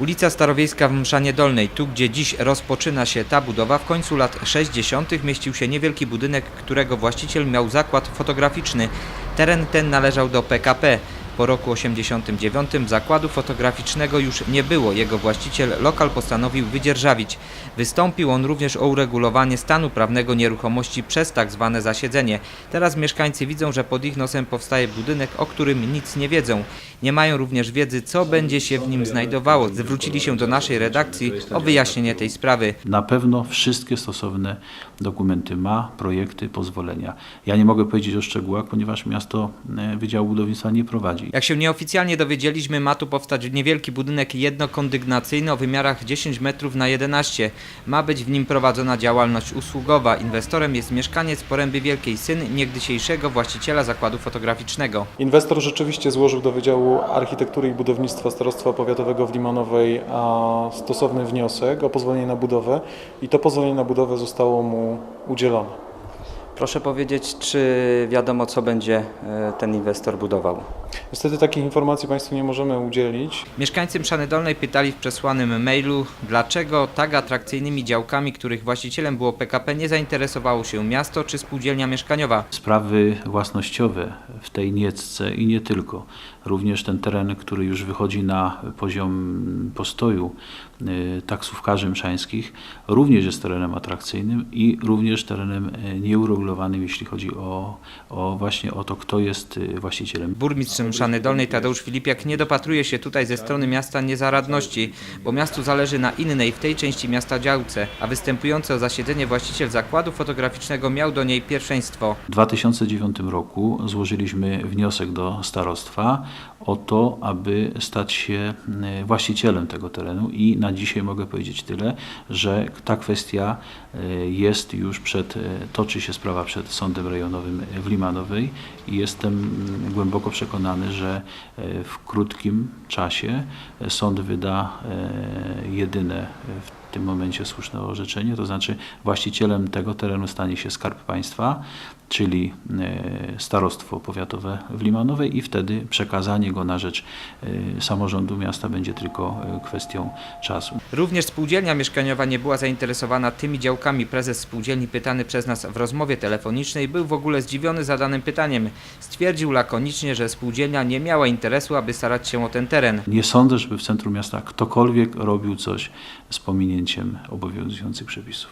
Ulica Starowiejska w Mszanie Dolnej, tu gdzie dziś rozpoczyna się ta budowa, w końcu lat 60. mieścił się niewielki budynek, którego właściciel miał zakład fotograficzny. Teren ten należał do PKP. Po roku 89 zakładu fotograficznego już nie było. Jego właściciel lokal postanowił wydzierżawić. Wystąpił on również o uregulowanie stanu prawnego nieruchomości przez tak zwane zasiedzenie. Teraz mieszkańcy widzą, że pod ich nosem powstaje budynek, o którym nic nie wiedzą. Nie mają również wiedzy, co będzie się w nim znajdowało. Zwrócili się do naszej redakcji o wyjaśnienie tej sprawy. Na pewno wszystkie stosowne dokumenty ma, projekty, pozwolenia. Ja nie mogę powiedzieć o szczegółach, ponieważ miasto e, Wydziału Budownictwa nie prowadzi. Jak się nieoficjalnie dowiedzieliśmy, ma tu powstać niewielki budynek jednokondygnacyjny o wymiarach 10 metrów na 11. Ma być w nim prowadzona działalność usługowa. Inwestorem jest mieszkaniec Poręby Wielkiej, syn niegdysiejszego właściciela zakładu fotograficznego. Inwestor rzeczywiście złożył do Wydziału Architektury i Budownictwa Starostwa Powiatowego w Limanowej a, stosowny wniosek o pozwolenie na budowę i to pozwolenie na budowę zostało mu udzielone. Proszę powiedzieć, czy wiadomo, co będzie e, ten inwestor budował? Niestety takich informacji Państwu nie możemy udzielić. Mieszkańcy Mszany Dolnej pytali w przesłanym mailu, dlaczego tak atrakcyjnymi działkami, których właścicielem było PKP, nie zainteresowało się miasto czy spółdzielnia mieszkaniowa. Sprawy własnościowe w tej Niecce i nie tylko. Również ten teren, który już wychodzi na poziom postoju y, taksówkarzy mszańskich, również jest terenem atrakcyjnym i również terenem y, nieuregulowanym, jeśli chodzi o, o właśnie o to, kto jest y, właścicielem. Burmistrz Mszany Dolnej Tadeusz Filipiak nie dopatruje się tutaj ze strony miasta niezaradności, bo miastu zależy na innej w tej części miasta działce, a występujący o zasiedzenie właściciel zakładu fotograficznego miał do niej pierwszeństwo. W 2009 roku złożyliśmy wniosek do starostwa o to, aby stać się e, właścicielem tego terenu. I na dzisiaj mogę powiedzieć tyle, że ta kwestia e, jest już przed, e, toczy się sprawa przed Sądem Rejonowym w Limanowej i jestem mm, głęboko przekonany, że w krótkim czasie sąd wyda jedyne w tym momencie słuszne orzeczenie, to znaczy właścicielem tego terenu stanie się Skarb Państwa, czyli e, starostwo powiatowe w Limanowej i wtedy przekazanie go na rzecz e, samorządu miasta będzie tylko e, kwestią czasu. Również spółdzielnia mieszkaniowa nie była zainteresowana tymi działkami. Prezes spółdzielni pytany przez nas w rozmowie telefonicznej był w ogóle zdziwiony zadanym pytaniem. Stwierdził lakonicznie, że spółdzielnia nie miała interesu, aby starać się o ten teren. Nie sądzę, żeby w centrum miasta ktokolwiek robił coś z pominięciem obowiązujących przepisów.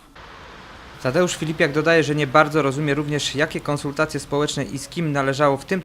Tadeusz Filipiak dodaje, że nie bardzo rozumie również, jakie konsultacje społeczne i z kim należało w tym